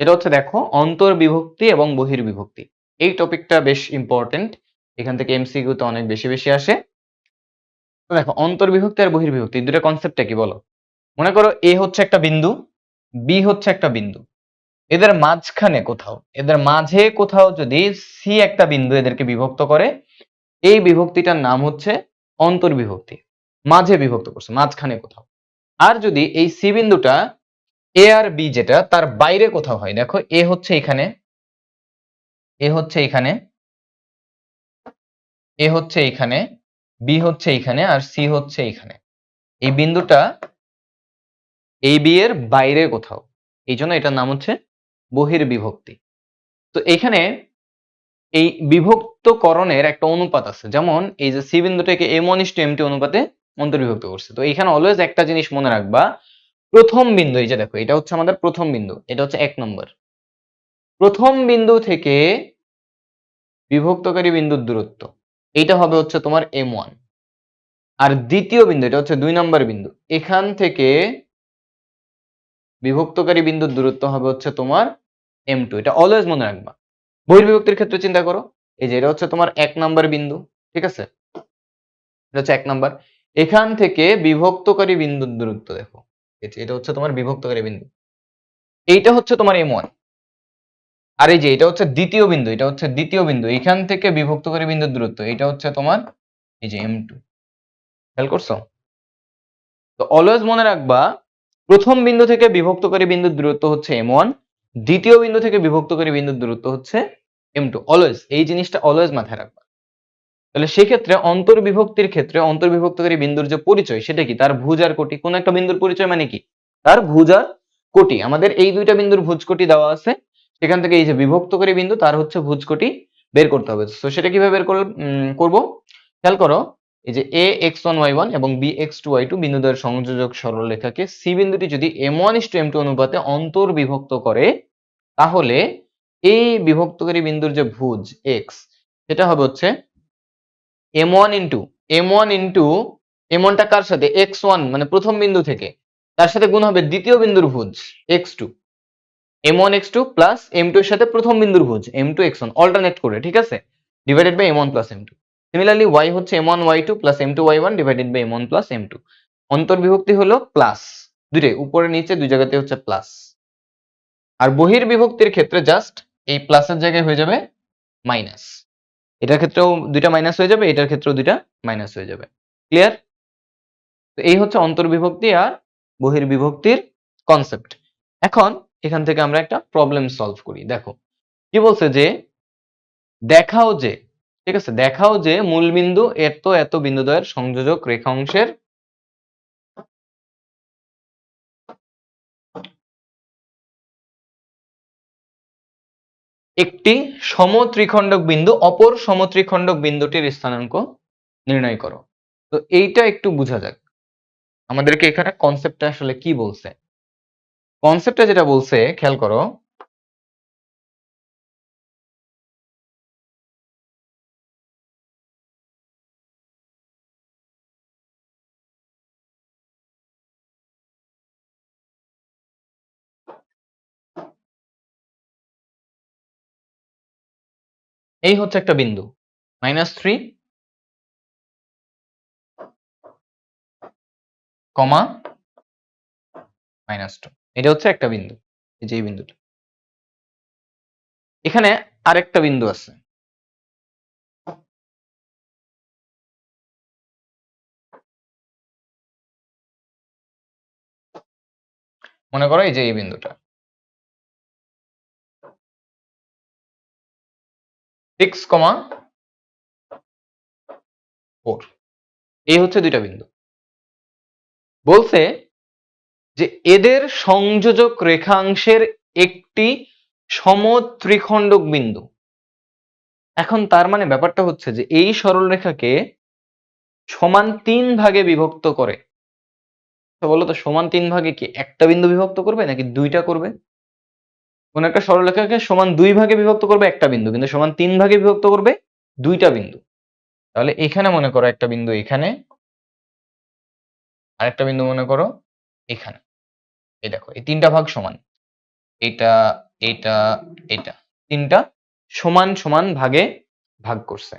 এটা হচ্ছে দেখো অন্তর্বিভক্তি এবং বহির্বিভক্তি। এই টপিকটা বেশ ইম্পর্টেন্ট এখান থেকে এমসিকিউ তো অনেক বেশি বেশি আসে। দেখো অন্তর্বিভক্তি আর বহির্বিভক্তি দুটো কনসেপ্টটা কি বলো? মনে করো এ হচ্ছে একটা বিন্দু বি হচ্ছে একটা বিন্দু। এদের মাঝখানে কোথাও, এদের মাঝে কোথাও যদি সি একটা বিন্দু এদেরকে বিভক্ত করে, এই বিভক্তিটার নাম হচ্ছে অন্তর্বিভক্তি। মাঝে বিভক্ত করছে, মাঝখানে কোথাও। আর যদি এই সি বিন্দুটা এ আর বি যেটা, তার বাইরে কোথাও হয়। দেখো এ হচ্ছে এখানে এ হচ্ছে এখানে এ হচ্ছে এখানে বি হচ্ছে এখানে আর সি হচ্ছে এখানে। এই বিন্দুটা এই বি এর বাইরে কোথাও। এই জন্য এটার নাম হচ্ছে বহির্বিভক্তি। তো এখানে এই বিভক্তকরণের একটা অনুপাত আছে। যেমন এই যে C বিন্দুটাকে M one is to M two অনুপাতে অন্তর্বিভক্ত করছে। তো এখানে অলওয়েজ একটা জিনিস মনে রাখবা প্রথম বিন্দু, এই যে দেখো, এটা হচ্ছে আমাদের প্রথম বিন্দু, এটা হচ্ছে এক নম্বর। প্রথম বিন্দু থেকে বিভক্তকারী বিন্দুর দূরত্ব, এইটা হবে হচ্ছে তোমার এম ওয়ান আর দ্বিতীয় বিন্দু, এটা হচ্ছে দুই নম্বর বিন্দু, এখান থেকে বিভক্তকারী বিন্দুর দূরত্ব হবে হচ্ছে তোমার এম টু এটা অলওয়েজ মনে রাখবা। বহির্বিভক্তির ক্ষেত্রে চিন্তা করো, এই যে এটা হচ্ছে তোমার এক নম্বর বিন্দু, ঠিক আছে? এটা হচ্ছে এক নাম্বার। এখান থেকে বিভক্তকারী বিন্দুর দূরত্ব দেখো এটা হচ্ছে তোমার বিভক্তকারী বিন্দু। এইটা হচ্ছে তোমার এম ওয়ান আর এই যে, এটা হচ্ছে দ্বিতীয় বিন্দু, এটা হচ্ছে দ্বিতীয় বিন্দু। এখান থেকে বিভক্তকারী বিন্দুর দূরত্ব এটা হচ্ছে তোমার এই যে এম টু খেয়াল করছ? তো অলওয়েজ মনে রাখবা, প্রথম বিন্দু থেকে বিভক্তকারী বিন্দুর দূরত্ব হচ্ছে এম ওয়ান দ্বিতীয় বিন্দু থেকে বিভক্তকারী বিন্দুর দূরত্ব হচ্ছে এম টু অলওয়েজ এই জিনিসটা অলওয়েজ মাথায় রাখবা। তাহলে সেক্ষেত্রে অন্তর্বিভক্তির ক্ষেত্রে অন্তর্বিভক্তকারী বিন্দুর যে পরিচয়, সেটা কি? তার ভুজ আর কোটি। কোন একটা বিন্দুর পরিচয় মানে কি? তার ভুজ আর কোটি। আমাদের এই দুইটা বিন্দুর ভুজ কোটি দেওয়া আছে। সেখান থেকে এই যে বিভক্তকারী বিন্দু, তার হচ্ছে ভুজ কোটি বের করতে হবে। তো সেটা কীভাবে বের করব? খেয়াল করো, এই যে A x one y one এবং B x two y two বিন্দুদ্বয়ের সংযোজক সরলরেখাকে সি বিন্দুটি যদি M one is to M two অনুপাতে অন্তর্বিভক্ত করে, তাহলে এই বিভক্তকারী বিন্দুর যে ভুজ এক্স সেটা হবে হচ্ছে M one into M one into M ওয়ানটা কার সাথে? এক্স ওয়ান মানে প্রথম বিন্দু থেকে। তার সাথে গুণ হবে দ্বিতীয় বিন্দুর ভুজ x two M one x two plus M two এর সাথে প্রথম বিন্দুর ভুজ M two x one alternate করে, ঠিক আছে? Divided by M one plus M two similarly y হচ্ছে M one y two plus M two y one divided by M one plus M two অন্তর্বিভক্তি হলো plus দুইটাই, উপরে, নিচে, দুই জায়গাতে হচ্ছে প্লাস আর বহির্বিভক্তির ক্ষেত্রে জাস্ট এই প্লাসের জায়গায় হয়ে যাবে মাইনাস এটার ক্ষেত্রেও দুইটা মাইনাস হয়ে যাবে, এটার ক্ষেত্রেও দুইটা মাইনাস হয়ে যাবে। ক্লিয়ার তো এই হচ্ছে অন্তর্বিভক্তি আর বহির্বিভক্তির কনসেপ্ট এখন এখান থেকে আমরা একটা প্রবলেম সলভ করি। দেখো, কি বলছে যে, দেখাও যে, ঠিক আছে? দেখাও যে মূলবিন্দু এত এত বিন্দুদ্বয়ের সংযোজক রেখা একটি সমত্রিখণ্ডক বিন্দু, অপর সমত্রিখণ্ডক বিন্দুটির স্থানাঙ্ক নির্ণয় করো। তো এইটা একটু বোঝা যাক। আমাদেরকে এখানে কনসেপ্টটা আসলে কি বলছে? কনসেপ্টটা যেটা বলছে, খেয়াল করো এই হচ্ছে একটা বিন্দু। Minus three comma minus two এটা হচ্ছে একটা বিন্দু, এই যে এই বিন্দুটা। এখানে আরেকটা বিন্দু আছে। মনে করো এই যে এই বিন্দুটা। সিক্স কমা ফোর এই হচ্ছে দুইটা বিন্দু। বলছে যে এদের সংযোজক রেখাংশের একটি সমত্রিখণ্ডক বিন্দু। এখন তার মানে ব্যাপারটা হচ্ছে যে এই সরলরেখাকে সমান তিন ভাগে বিভক্ত করে। বলো তো সমান তিন ভাগে কি একটা বিন্দু বিভক্ত করবে নাকি দুইটা করবে? কোন একটা সরলরেখাকে সমান দুই ভাগে বিভক্ত করবে একটা বিন্দু, কিন্তু সমান তিন ভাগে বিভক্ত করবে দুইটা বিন্দু। তাহলে এখানে মনে করো একটা বিন্দু এখানে, আরেকটা বিন্দু মনে করো এখানে। এই দেখো, এই তিনটা ভাগ সমান। এটা এটা এটা। তিনটা সমান সমান ভাগে ভাগ করছে।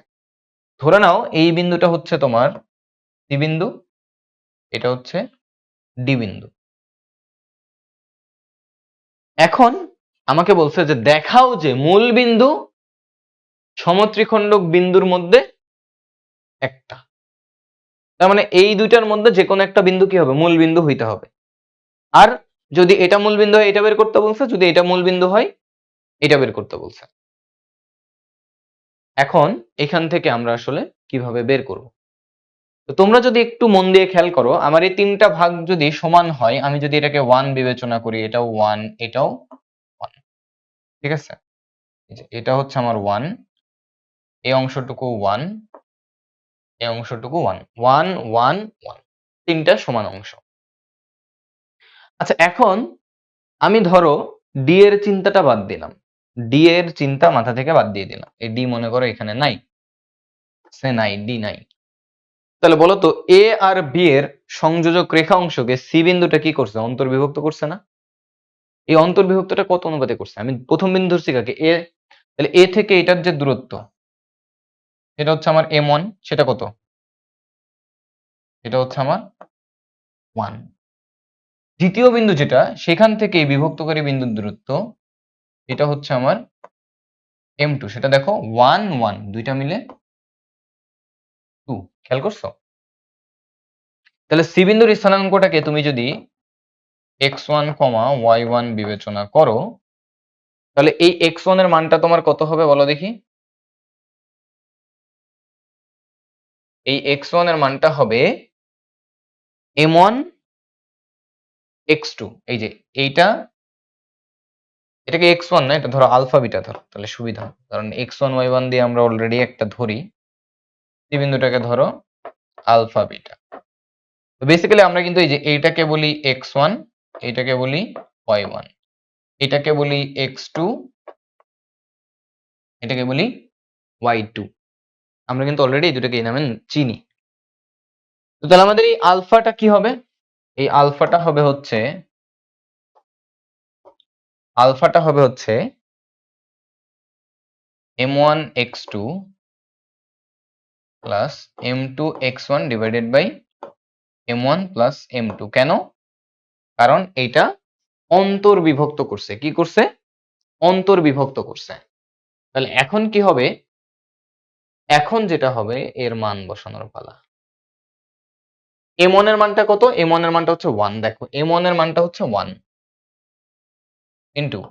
ধরে নাও এই বিন্দুটা হচ্ছে তোমার সি বিন্দু, এটা হচ্ছে ডি বিন্দু। এখন আমাকে বলছে যে দেখাও যে মূল বিন্দু সমত্রিখণ্ডক বিন্দুর মধ্যে একটা। তার মানে এই দুইটার মধ্যে যে কোনো একটা বিন্দু কি হবে? মূল বিন্দু হইতে হবে। আর যদি এটা মূল বিন্দু হয়, এটা বের করতে বলছে। যদি এটা মূল বিন্দু হয়, এটা বের করতে বলছে। এখন এখান থেকে আমরা আসলে কীভাবে বের করব? তো তোমরা যদি একটু মন দিয়ে খেয়াল করো, আমার এই তিনটা ভাগ যদি সমান হয়, আমি যদি এটাকে ওয়ান বিবেচনা করি, এটাও ওয়ান এটাও ঠিক আছে? এটা হচ্ছে আমার ওয়ান এই অংশটুকু ওয়ান এই অংশটুকু ওয়ান ওয়ান ওয়ান ওয়ান তিনটা সমান অংশ। আচ্ছা এখন আমি ধরো ডি এর চিন্তাটা বাদ দিলাম। ডি এর চিন্তা মাথা থেকে বাদ দিয়ে দিলাম। এই ডি মনে করো এখানে নাই। সে নাই ডি নাই। তাহলে বলো তো এ আর বি এর সংযোজক রেখা অংশকে সি বিন্দুটা কি করছে? অন্তর্বিভক্ত করছে না? এই অন্তর্বিভক্তটা কত অনুপাতে করছে? আমি প্রথম বিন্দু ধরছি কাকে? এ, তাহলে এ থেকে এটার যে দূরত্ব এটা হচ্ছে আমার এম ওয়ান, সেটা কত? এটা হচ্ছে আমার ওয়ান। দ্বিতীয় বিন্দু যেটা, সেখান থেকে এই বিভক্তকারী বিন্দুর দূরত্ব, এটা হচ্ছে আমার এম টু। সেটা দেখো, ওয়ান ওয়ান, দুইটা মিলে টু। খেয়াল করছ? তাহলে সি বিন্দুর স্থানাঙ্কটাকে তুমি যদি x one comma y one বিবেচনা করো, তাহলে এই এক্স ওয়ানের মানটা তোমার কত হবে বলো দেখি এই এক্স ওয়ানের মানটা হবে এম ওয়ান এক্স টু এই যে এইটা, এটাকে এক্স ওয়ান না, এটা ধরো আলফা বিটা ধরো, তাহলে সুবিধা। কারণ এক্স ওয়ান ওয়াই ওয়ান দিয়ে আমরা অলরেডি একটা ধরি, এই বিন্দুটাকে ধরো আলফা বিটা তো বেসিক্যালি আমরা কিন্তু এই যে এইটাকে বলি এক্স ওয়ান এইটাকে বলি ওয়াই ওয়ান এটাকে বলি এক্স টু এটাকে বলি ওয়াই টু আমরা কিন্তু অলরেডি দুটাকে এই নামে চিনি। তো তাহলে আমাদের এই আলফাটা কি হবে? এই আলফাটা হবে হচ্ছে, আলফাটা হবে হচ্ছে M one x two plus M two x one divided by M one plus M two কেন? কারণ এটা অন্তর্বিভক্ত করছে। কি করছে? অন্তর্বিভক্ত করছে। তাহলে এখন কি হবে? এখন যেটা হবে, এর মান বসানোর পালা। এম এর মানটা কত? এম এর মানটা হচ্ছে ওয়ান দেখো এম এর মানটা হচ্ছে ওয়ান ইন্টু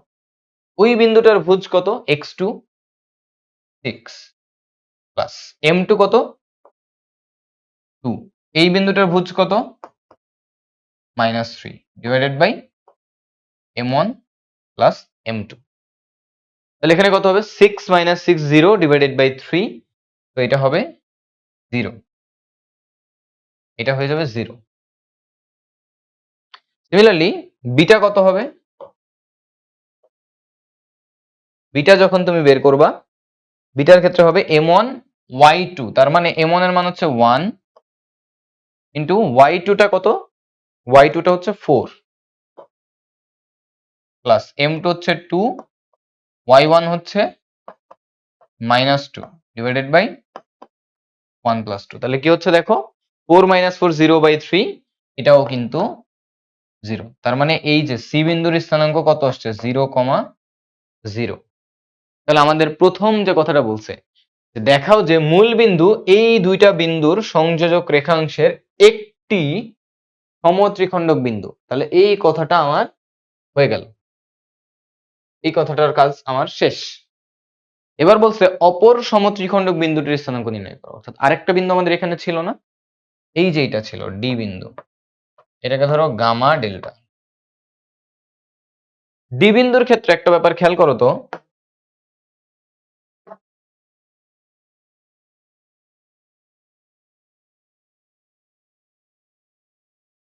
ওই বিন্দুটার ভুজ কত? X two six plus M two কত? টু এই বিন্দুটার ভুজ কত? Divided by M one plus M two তাহলে এখানে কত হবে? Six minus six zero divided by three তো এটা হবে জিরো এটা হয়ে যাবে জিরো সিমিলারলি বিটা কত হবে? বিটা যখন তুমি বের করবা বিটার ক্ষেত্রে হবে এম ওয়ান ওয়াই টু তার মানে এম ওয়ানের মান হচ্ছে ওয়ান ইন্টু ওয়াই টুটা কত? ওয়াই টুটা হচ্ছে ফোর প্লাস এম টু হচ্ছে টু ওয়াই ওয়ান হচ্ছে minus two divided by one plus two তাহলে কি হচ্ছে দেখো? Four minus four zero by three এটাও কিন্তু জিরো তার মানে এই যে সি বিন্দুর স্থানাঙ্ক কত আসছে? জিরো কমা জিরো তাহলে আমাদের প্রথম যে কথাটা বলছে দেখাও যে মূল বিন্দু এই দুইটা বিন্দুর সংযোজক রেখাংশের একটি সমত্রিখণ্ডক বিন্দু। তাহলে এই কথাটা আমার হয়ে গেল। এই কথাটার কাজ আমার শেষ। এবার বলছে, অপর সমত্রিখণ্ডক বিন্দুটির স্থানাঙ্ক নির্ণয় করো। অর্থাৎ আরেকটা বিন্দু আমাদের এখানে ছিল না। এই যে এটা ছিল, ডি বিন্দু। এটাকে ধরো গামা ডেল্টা। ডি বিন্দুর ক্ষেত্রে একটা ব্যাপার খেয়াল করো তো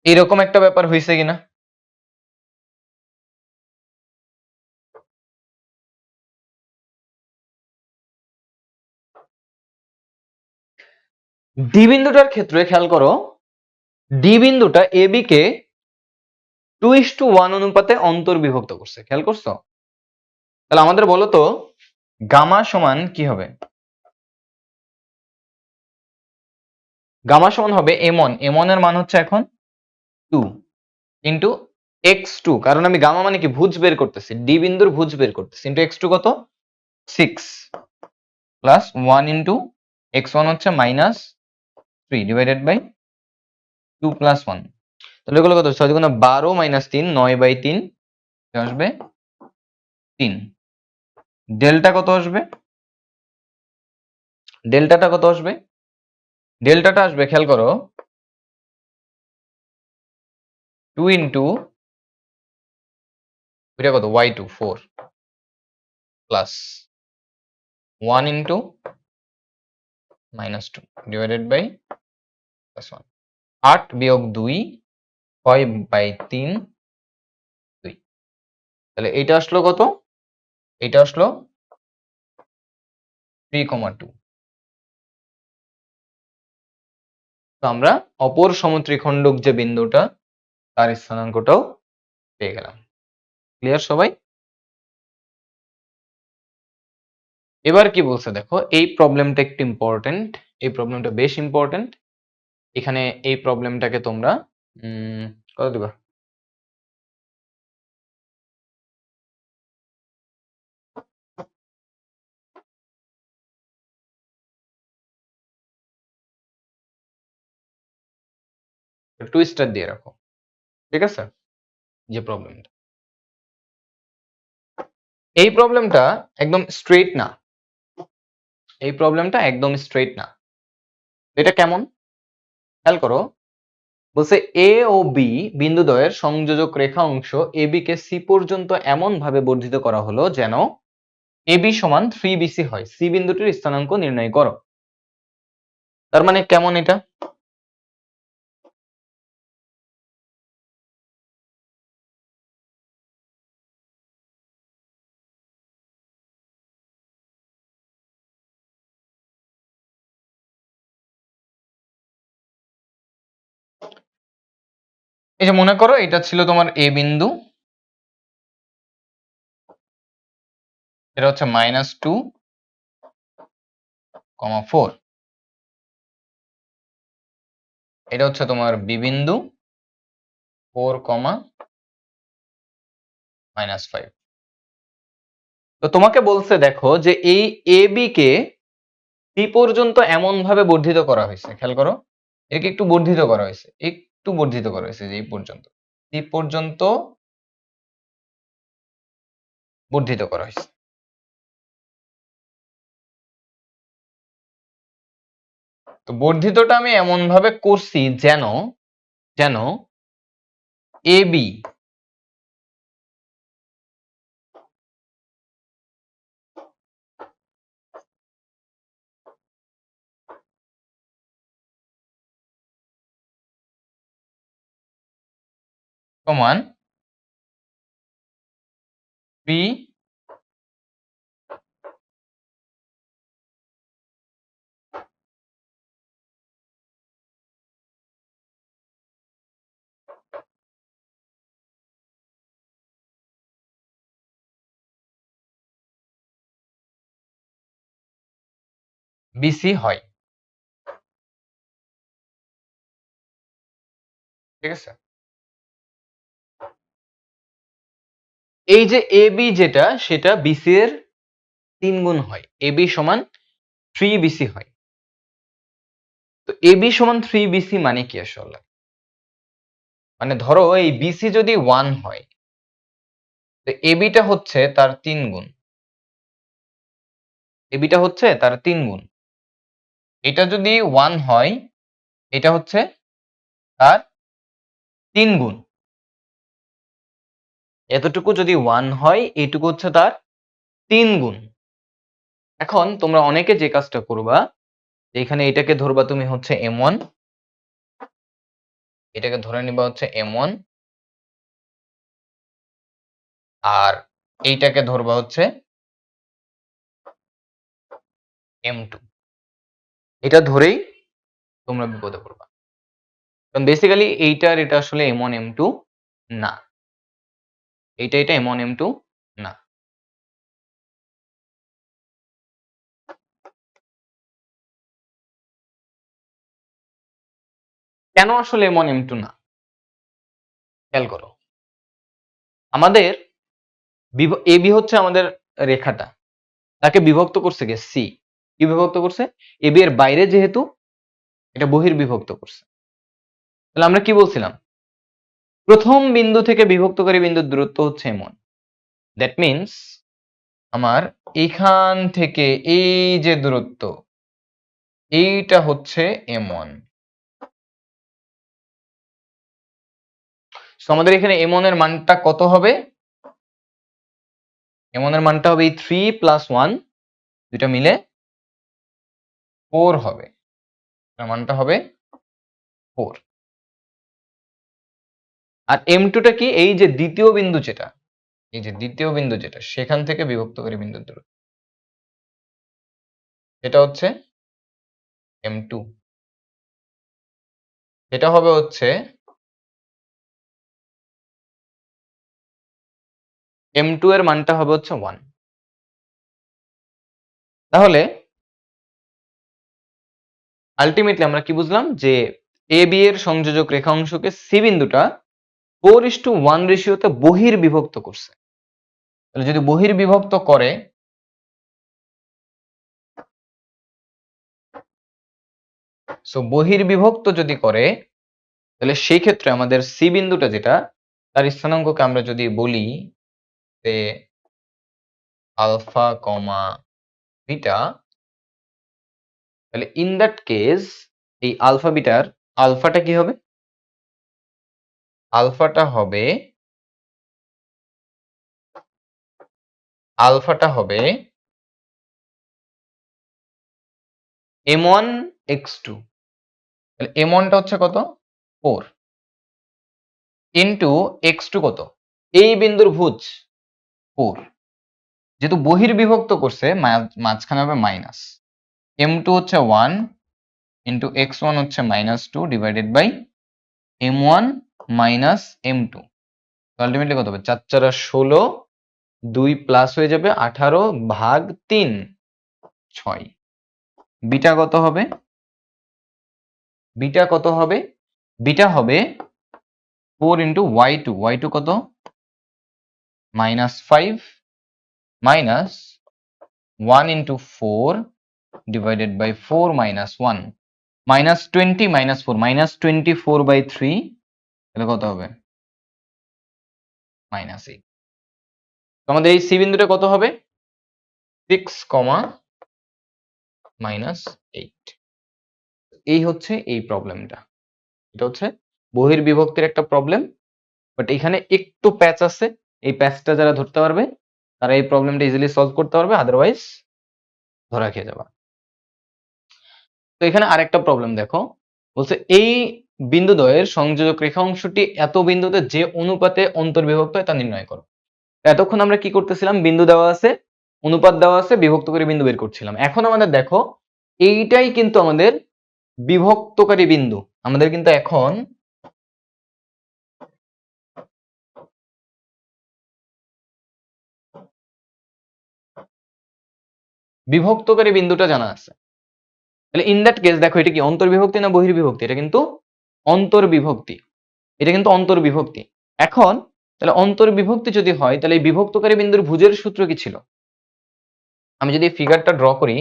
এরকম একটা ব্যাপার হয়েছে কিনা? ডি বিন্দুটার ক্ষেত্রে খেয়াল করো, ডি বিন্দুটা এ বি কে টু ইস টু ওয়ান অনুপাতে অন্তর্বিভক্ত করছে, খেয়াল করছ? তাহলে আমাদের বলো তো, গামা সমান কি হবে? গামা সমান হবে এমন ওয়ান এম ওয়ানের মান হচ্ছে এখন টু ইন্টু এক্স টু কারণ আমি গামা মানে কি? ভুজ বের করতেছি। ডি বিন্দুর ভুজ বের করতেছি। ইন্টু এক্স টু কত? Six plus one into x one হচ্ছে minus three divided by two plus one তাহলে এগুলো কত? ছয় দুগুণে বারো মাইনাস তিন, নয় বাই তিন আসবে তিন। ডেল্টা কত আসবে? ডেল্টাটা কত আসবে? ডেল্টাটা আসবে, খেয়াল করো। টু ইন্টু এটা কত? Y two four plus one into minus two divided by plus one আট বিয়োগ দুই ছয় বাই তিন দুই। তাহলে এইটা আসলো কত? এটা আসলো থ্রি কমা টু তো আমরা অপর সমত্রিখণ্ডক যে বিন্দুটা তার স্থানাঙ্কটাও পেয়ে গেলাম। ক্লিয়ার সবাই? এবার কি বলছে দেখো, এই প্রবলেমটা একটু ইম্পর্টেন্ট এই প্রবলেমটা বেশ ইম্পর্টেন্ট এখানে এই প্রবলেমটাকে তোমরা কত দিবা? টু স্টার দিয়ে রাখো। ঠিক আছে? যে প্রবলেমটা এই প্রবলেমটা একদম স্ট্রেট না। এই প্রবলেমটা একদম স্ট্রেট না। এটা কেমন? খেয়াল করো। বলছে এ ও বি বিন্দুদ্বয়ের সংযোজক রেখা অংশ এবি কে সি পর্যন্ত এমন ভাবে বর্ধিত করা হলো যেন এবি সমান থ্রি বিসি হয়। সি বিন্দুটির স্থানাঙ্ক নির্ণয় করো। তার মানে কেমন এটা? এই যে মনে করো, এটা ছিল তোমার এ বিন্দু। এটা হচ্ছে মাইনাস টু কমা ফোর এটা হচ্ছে তোমার বি বিন্দু ফোর কমা মাইনাস ফাইভ তো তোমাকে বলছে, দেখো যে এই এ বি কে পর্যন্ত এমন ভাবে বর্ধিত করা হয়েছে। খেয়াল করো একে একটু বর্ধিত করা হয়েছে। একটু বর্ধিত করা হয়েছে যে এই পর্যন্ত। এই পর্যন্ত বর্ধিত করা হয়েছে। তো বর্ধিতটা আমি এমন ভাবে করছি যেন যেন এ সমান পি বিসি হয় ঠিক আছে এই যে এ বি যেটা, সেটা বিসি এর তিন গুণ হয়। এ বি সমান থ্রি বিসি হয়। তো এ বি সমান থ্রি বিসি মানে কি আসলে? মানে ধরো এই বিসি যদি ওয়ান হয়, তো এ বিটা হচ্ছে তার তিন গুণ। এ বিটা হচ্ছে তার তিন গুণ। এটা যদি ওয়ান হয়, এটা হচ্ছে তার তিন গুণ। এতটুকু যদি ওয়ান হয়, এইটুকু হচ্ছে তার তিন গুণ। এখন তোমরা অনেকে যে কাজটা করবা এখানে এটাকে ধরবা তুমি হচ্ছে এম ওয়ান এটাকে ধরে নিবা হচ্ছে এম ওয়ান আর এইটাকে ধরবা হচ্ছে এম টু এটা ধরেই তোমরা বিপদে পড়বা। কারণ বেসিক্যালি এইটার, এটা আসলে এম ওয়ান এম টু না। এইটা এটা এম ওয়ান এম টু না। কেন আসলে এম ওয়ান এম টু না? খেয়াল করো। আমাদের এ বি হচ্ছে আমাদের রেখাটা। তাকে বিভক্ত করছে কে সি কি বিভক্ত করছে? এ বি এর বাইরে যেহেতু এটা বহির্বিভক্ত করছে। তাহলে আমরা কি বলছিলাম? প্রথম বিন্দু থেকে বিভক্তকারী বিন্দুর দূরত্ব হচ্ছে এমন। দ্যাট মিন্স আমার এখান থেকে এই যে দূরত্ব, এইটা হচ্ছে এম ওয়ান আমাদের এখানে এম এর মানটা কত হবে? এম এর মানটা হবে এই থ্রি প্লাস ওয়ান দুটা মিলে ফোর হবে। মানটা হবে ফোর আর এম টুটা কি? এই যে দ্বিতীয় বিন্দু যেটা, এই যে দ্বিতীয় বিন্দু যেটা, সেখান থেকে বিভক্তকারী বিন্দুর দূরত্ব। এটা হচ্ছে এম টু এটা হবে হচ্ছে এম টু এর মানটা হবে হচ্ছে ওয়ান তাহলে আলটিমেটলি আমরা কি বুঝলাম? যে এ বি এর সংযোজক রেখা অংশকে সি বিন্দুটা ফোর ইস টু ওয়ান রেশিওতে বহির বিভক্ত করছে। তাহলে যদি বহির বিভক্ত করে সো বহির বিভক্ত যদি করে, তাহলে সেই ক্ষেত্রে আমাদের সি বিন্দুটা যেটা, তার স্থানাঙ্ককে আমরা যদি বলি যে আলফা কমা বিটা, তাহলে ইন দ্যাট কেস এই আলফা বিটার আলফাটা কি হবে? আলফাটা হবে আলফাটা হবে এম ওয়ান এক্স টু। তাহলে এম ওয়ানটা হচ্ছে কত? ফোর। ইন্টু এক্স টু কত? এই বিন্দুর ভুজ ফোর। যেহেতু বহির্বিভক্ত করছে মাঝখানে হবে মাইনাস। এম টু হচ্ছে ওয়ান, ইন্টু এক্স ওয়ান হচ্ছে minus two divided by M one minus M two. Ultimately কত হবে? চার চারা ষোলো, দুই প্লাস হয়ে যাবে আঠারো ভাগ তিন, ছয়। বিটা কত হবে? বিটা কত হবে? বিটা হবে four into y two. Y two কত? Minus five, minus one into four divided by four minus one. Minus twenty, minus four. Minus twenty four by three তাহলে কত হবে? মাইনাস এইট আমাদের এই সি বিন্দুটা কত হবে? সিক্স কমা মাইনাস এইট এই হচ্ছে এই প্রবলেমটা এটা হচ্ছে বহির বিভক্তির একটা প্রবলেম বাট এখানে একটু প্যাচ আছে। এই প্যাচটা যারা ধরতে পারবে, তারা এই প্রবলেমটা ইজিলি সলভ করতে পারবে আদারওয়াইজ ধরা খেয়ে যাবা। তো এখানে আরেকটা প্রবলেম দেখো। বলছে এই বিন্দুদ্বয়ের সংযোজক রেখা অংশটি এত বিন্দুতে যে অনুপাতে অন্তর্বিভক্ত হয় তা নির্ণয় করো। এতক্ষণ আমরা কি করতেছিলাম? বিন্দু দেওয়া আছে, অনুপাত দেওয়া আছে, বিভক্ত করে বিন্দু বের করছিলাম। এখন আমাদের দেখো, এইটাই কিন্তু আমাদের বিভক্তকারী বিন্দু। আমাদের কিন্তু এখন বিভক্তকারী বিন্দুটা জানা আছে। তাহলে ইন দ্যাট কেস দেখো এটা কি অন্তর্বিভক্তি না বহির্বিভক্তি? এটা কিন্তু অন্তর্বিভক্তি। এটা কিন্তু অন্তর্বিভক্তি। এখন তাহলে অন্তর্বিভক্তি যদি হয়, তাহলে এই বিভক্তকারী বিন্দুর ভুজের সূত্র কি ছিল? আমি যদি ফিগারটা ড্র করি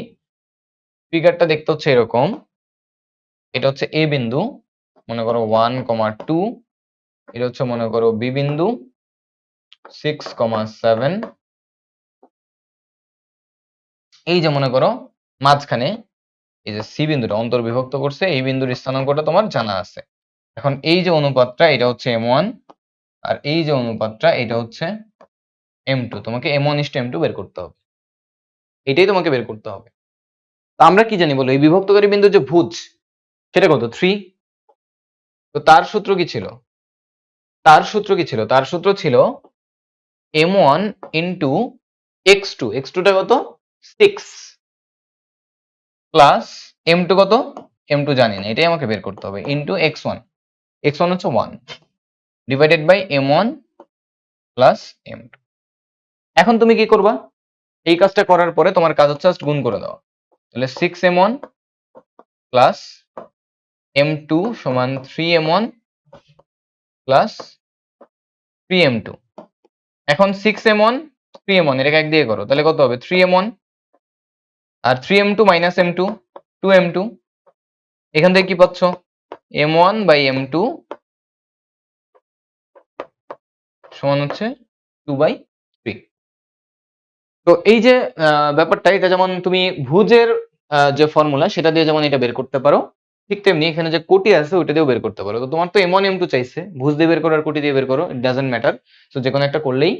ফিগারটা দেখতে হচ্ছে এরকম। এটা হচ্ছে এ বিন্দু, মনে করো ওয়ান কমা টু এটা হচ্ছে মনে করো বি বিন্দু সিক্স কমা সেভেন এই যে মনে করো মাঝখানে, এই যে সি বিন্দুটা অন্তর্বিভক্ত করছে, এই বিন্দুর স্থানাঙ্কটা তোমার জানা আছে। এখন এই যে অনুপাতটা, এটা হচ্ছে এম ওয়ান আর এই যে অনুপাতটা, এটা হচ্ছে এম টু তোমাকে M one is to M two বের করতে হবে। এটাই তোমাকে বের করতে হবে। তা আমরা কি জানি বলো? এই বিভক্তকারী বিন্দু যে ভুজ, সেটা কত? থ্রি তো তার সূত্র কি ছিল? তার সূত্র কি ছিল? তার সূত্র ছিল M one into x two x টুটা কত? সিক্স প্লাস এম টু কত? এম টু জানি না। এটাই আমাকে বের করতে হবে। ইন্টু এক্স ওয়ান এক্স হচ্ছে one divided by M one plus M two এখন তুমি কি করবা? এই কাজটা করার পরে তোমার কাজ হচ্ছে জাস্ট গুণ করে দাও। তাহলে six M one plus M two সমান three M one plus three M two এখন six M one three M one এটাকে এক দিয়ে করো। তাহলে কত হবে? থ্রি এম ওয়ান আর three M two minus M two two M two এখান থেকে কি পাচ্ছ? M one by M two সমান হচ্ছে টু বাই থ্রি তো এই যে ব্যাপারটা, এটা যেমন তুমি ভুজের যে ফর্মুলা সেটা দিয়ে যেমন এটা বের করতে পারো, ঠিক তেমনি এখানে যে কোটি আছে, ওইটা দিয়েও বের করতে পারো। তো তোমার তো এম ওয়ান এম টু চাইছে। ভুজ দিয়ে বের করো আর কোটি দিয়ে বের করো ইট ডাজেন্ট ম্যাটার তো যে কোনো একটা করলেই